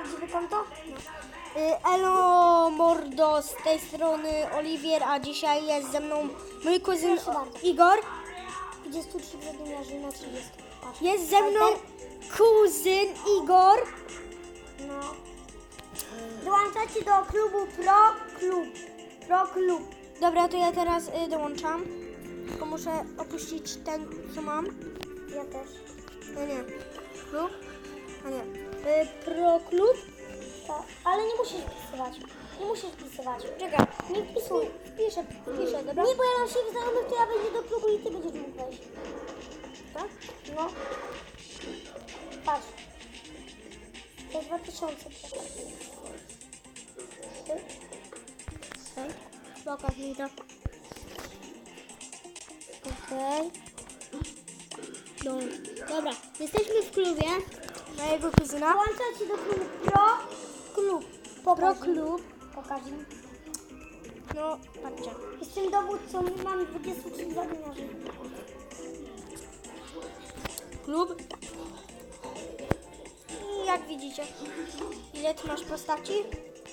prawdziwe konto? Y, Elo Mordo z tej strony Oliwier, a dzisiaj jest ze mną mój kuzyn Proszę bardzo. Igor. 23 zadymiarzy na 30. Patrz. Jest ze mną kuzyn Igor. No. Dołączacie do klubu Pro Klub. Pro Klub. Dobra, to ja teraz y, dołączam. Tylko muszę opuścić ten, co mam. Ja też. No nie. Klub? A nie. Y, Pro Klub? Tak. Ale nie musisz wpisywać. Nie musisz wpisywać. Czekaj. Nie wpisuj. Wpiszę, wpiszę, dobra? Nie, bo ja mam się znajomych, to ja wejdę do klubu i ty będziesz mógł wejść. Tak? No. Patrz. To jest 2000. Okej. Pokaż mi to. Okej. No. Dobra, jesteśmy w klubie mojego kuzyna. Dołączacie do klubu Pro Klub. Pro. Klub. Pokaż im. No, patrzcie. Jestem dowódcą, mam 23 zadymiarzy. Klub. I jak widzicie, ile ty masz postaci?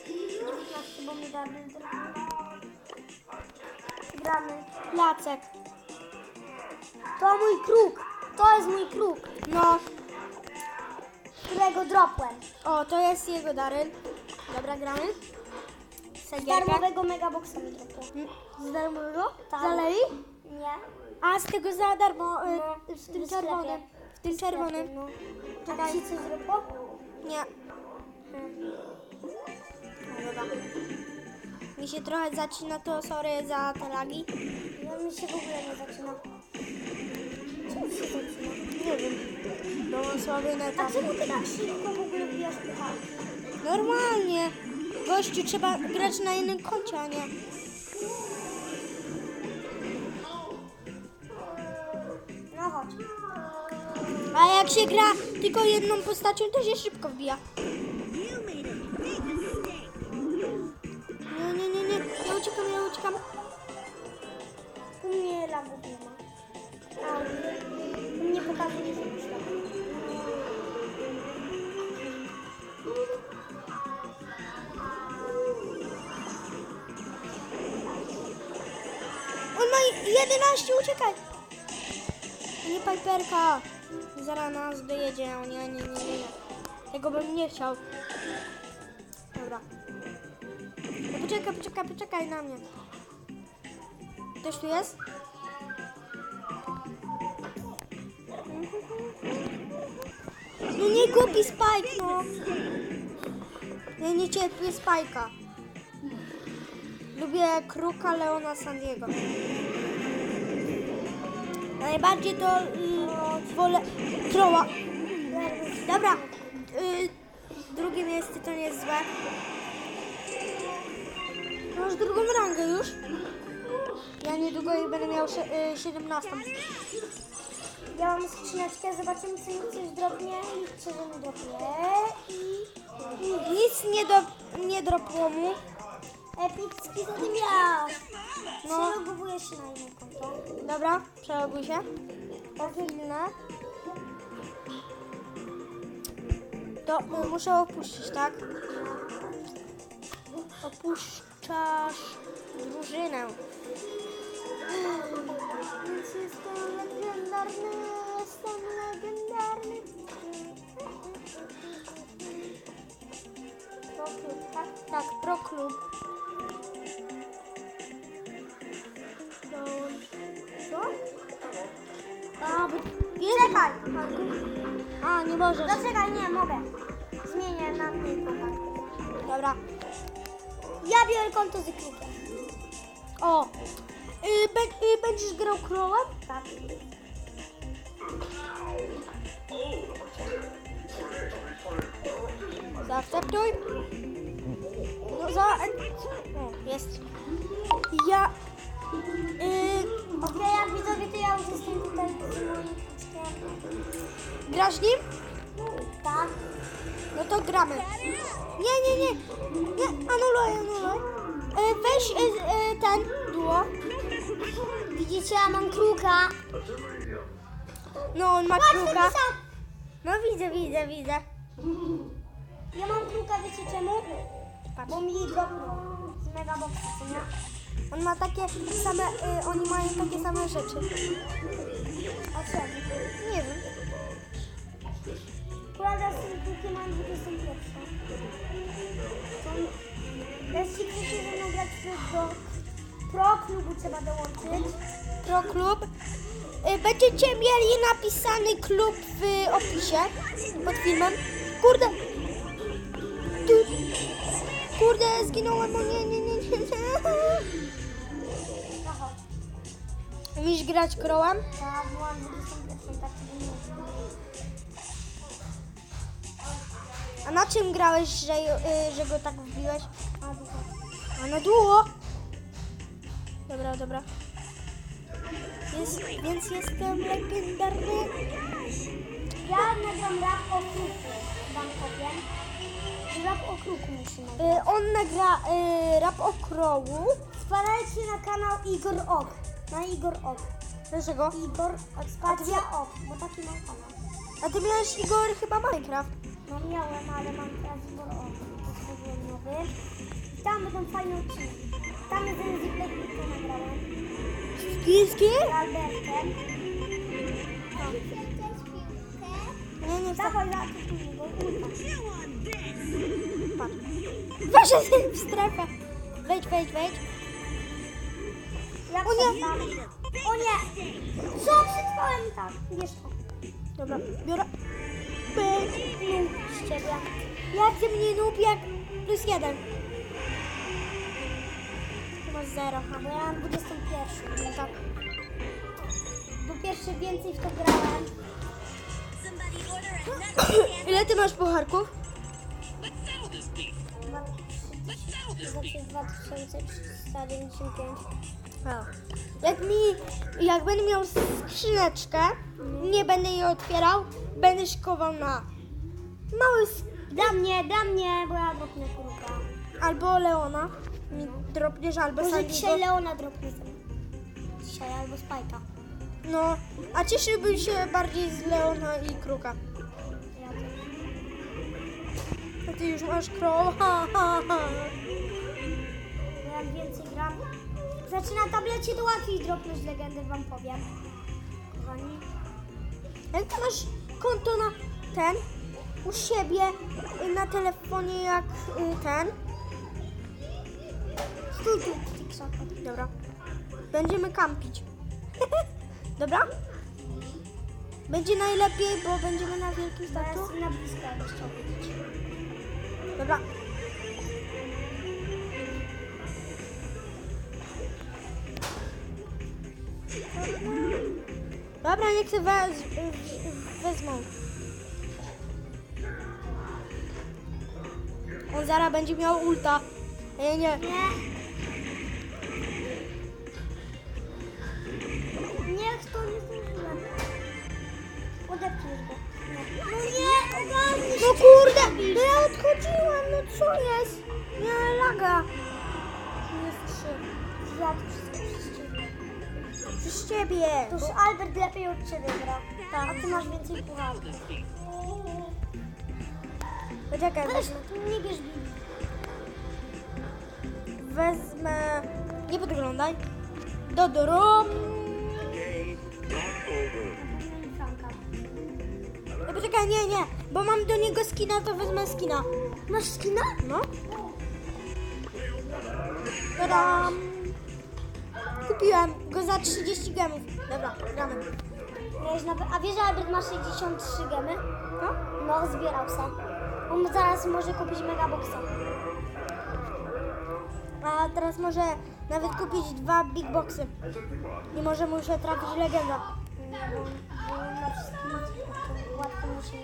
15, bo mi damy. Gramy. Placek. To mój kruk. To jest mój kruk, No, którego dropłem. o, to jest jego Daryn. Dobra, gramy. Z darmowego megaboxa mi dropłem. Mm, Z darmowego? Tak. Zalei? Nie. A, z tego za darmo, y, No, w tym w sklepie. czerwonym. W tym czerwonym. No. A Czekaj. ci coś dropło? Nie. No dobra. Mi się trochę zacina, to sorry za te lagi. No mi się w ogóle nie zaczyna. Czemu się zaczyna? Słaby neta. A czemu ty tak szybko w ogóle wbijasz pucharki? Normalnie. Gościu, trzeba grać na jednym koncie, a nie. No chodź. A jak się gra tylko jedną postacią, to się szybko wbija. 11, uciekaj. Nie Piperka. Zaraz nas dojedzie. O nie, nie, nie, nie. nie. Tego bym nie chciał. Dobra. No poczekaj, poczekaj, poczekaj na mnie. Ktoś tu jest? No nie głupi Spike, no. Ja nie cierpię Spike'a. Lubię Kruka Leona San Diego. Najbardziej to y, wolę Troła. Dobra, y, drugie miejsce to nie jest złe. Masz drugą rangę już? Ja niedługo jej będę miał y, 17. Ja mam skrzyneczkę, zobaczymy czy mi coś drobnie. Że mi drobnie. I... Nic nie, do, nie dropło mu. Epicki zadymiarz. No. Przelogowuję się na inne konto. Dobra, przeloguj się. Chwilę. To y, muszę opuścić, tak? Opuszczasz drużynę. Więc jestem legendarny, jestem legendarny. To klub, tak? Tak, pro klub. Czekaj! A, nie możesz. No czekaj, nie, mogę. Zmienię na mniej kontakt. Dobra. Ja biorę konto z klukiem. O! Y, be, y, będziesz grał królem? Tak. Zaakceptuj. No za... O, jest. Ja... Y, Okej, jak widzowie, to ja grasz nim? Tak. No to gramy. Nie, nie, nie. Nie, anuluj, anuluj. Y, weź y, y, ten duo. Widzicie, ja mam kruka. No, on ma Patrz, kruka. No widzę, widzę, widzę. Ja mam kruka. Patrz. Bo mi dropnął z megaboxa, co nie? On ma takie same, y, oni mają takie same rzeczy. A czemu? Nie wiem. Prawda, z tym kółkiem mam 21. To jeśli chcecie ze mną grać do pro klubu trzeba dołączyć. Pro klub. Y, Będziecie mieli napisany klub w opisie pod filmem. Kurde. Tu. Kurde, zginąłem. O nie, nie, nie, nie. nie. Umiesz grać krołem? ja byłam 21, tak nie A na czym grałeś, że, y, że go tak wbiłeś? A, dużo. A na długo. Dobra, dobra. Jest, więc jestem legendarny. Ja nagram rap o kruku, wam powiem. Rap o kruku musimy. Y, on nagra y, rap o krowu. Wpadajcie na kanał Igor Ok. Na Igor Ok. Dlaczego? Igor Spacja Ok, bo taki mam kanał. A ty miałeś Igor chyba Minecraft. No miałem, ale mam teraz. To stworzyłem nowy. Tam będą fajne odcinki. Tam jest ten Ziplek, który nagrałem. Kiski? Z Albertem. Nie, nie chcę. Dawaj, zaakceptuj go. Ulta. Patrz. Weź w strefę. Wejdź, wejdź, wejdź. Jak O nie. się O nie! Co? Przetrwałem tak. Wiesz to. Dobra, biorę. Z ciebie. Jak ty mnie noob, jak plus jeden. Ty masz zero. A bo ja mam 21. No tak. Bo pierwszy więcej w to grałem. Ile ty masz pucharków? Dwa- Znaczy 2395. Jak mi, jak będę miał skrzyneczkę, nie będę jej otwierał, będę szykował na mały s- Dla mnie, dla mnie, bo ja dropnę kruka. albo Leona. Mi dropniesz albo Może Sandiego. dzisiaj Leona dropnę. Dzisiaj albo Spajka. No, a cieszyłbym się bardziej z Leona i Kruka. Ja też. A ty już masz Crow. Ha, ha, ha. Znaczy na tablecie to łatwiej dropnąć legendę, wam powiem. Kochani. Jak ty masz konto na ten, u siebie na telefonie jak y, ten? Stój tu, TikToka. Dobra. Będziemy kampić. Dobra? Będzie najlepiej, bo będziemy na wielkim To statku. jest na blisko, chciał wiedzieć. Dobra. Dobra, niech się wez, wezmą. On zaraz będzie miał ulta. Nie, nie. Nie. Niech to nie zdążyłem. Odepnij go. No nie, ogarnij No kurde, no ja odchodziłem, no co jest? Nie, laga. Jest trzy. Ja to wszystko przez ciebie. To już Albert lepiej od ciebie gra. Tak. A ty masz więcej pucharów. Poczekaj, Weź, wezmę. nie bierz Bibi. Wezmę. Nie podglądaj. Do drum. Franka. No poczekaj, nie, nie, bo mam do niego skina, to wezmę skina. Masz skina? No. Tadam. Kupiłem za 30 gemów. Dobra, gramy. Wiesz, nawet- A wiesz, że Albert ma 63 gemy? No? No, zbierał se. On zaraz może kupić megaboxa. A teraz może nawet kupić dwa big boxy. I może mu się trafić legenda. Bo bo to łatwo mu się.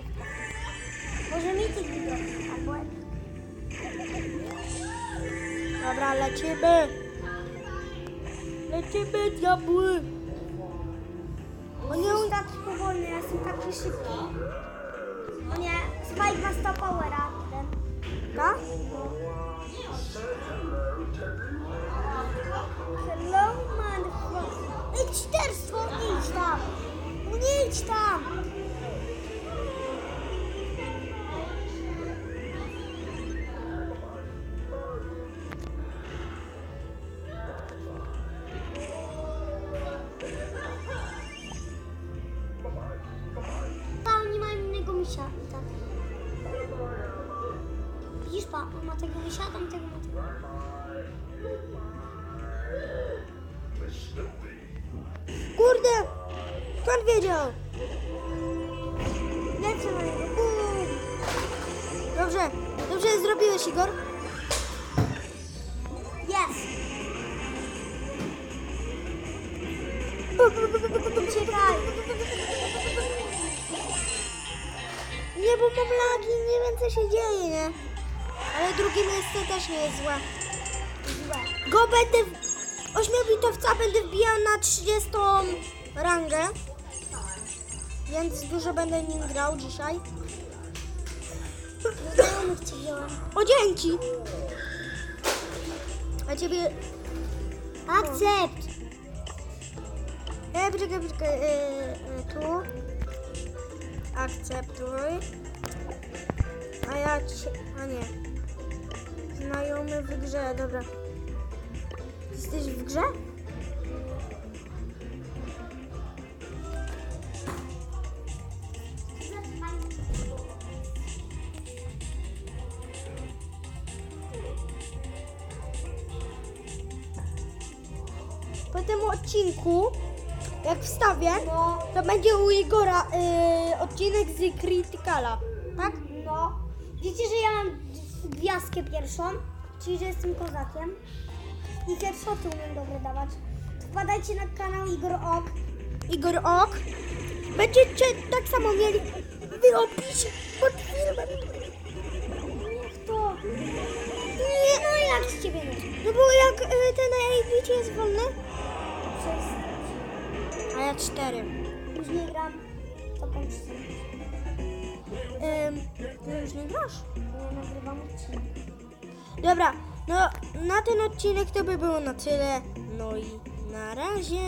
Może wygrać, albo Epic. Dobra, lecimy. Lecimy, diabły. On jest taki powolny, ja jestem taki szybki. O nie, Spike ma 100 powera. Ten. Tak? Hello, man. Idź czterstwo, idź tam. No nie idź tam. On ma tego tego. Kurde! Skąd wiedział? Lecę na niego. Bum. Dobrze, dobrze zrobiłeś, Igor. Jest. Uciekaj. Nie, bo mam lagi, nie wiem co się dzieje, nie? Ale drugie miejsce też nie jest złe. Go będę... w- Ośmiobitowca będę wbijał na 30 rangę. Więc dużo będę nim grał dzisiaj. Znajomych cię wziąłem. O, dzięki! A ciebie... Akcept. E, poczekaj, poczekaj. E, e, tu. Akceptuj. A ja ci... A nie. Znajomy w grze, dobra. Jesteś w grze? Po tym odcinku, jak wstawię, No. to będzie u Igora y, odcinek z Criticala. Tak? No. Wiecie, że ja mam gwiazdkę pierwszą, czyli że jestem kozakiem. I headshoty umiem dobre dawać. Wpadajcie na kanał Igor Ok. Igor Ok. Będziecie tak samo mieli w opisie pod filmem. Niech to. Nie, No jak z ciebie nie? no bo jak y, ten ABT jest wolny, Przestań. a ja cztery. Nie gram. To kończę. Ym, ty już nie grasz? Nie nagrywam odcinek. Dobra, no na ten odcinek to by było na tyle. No i na razie.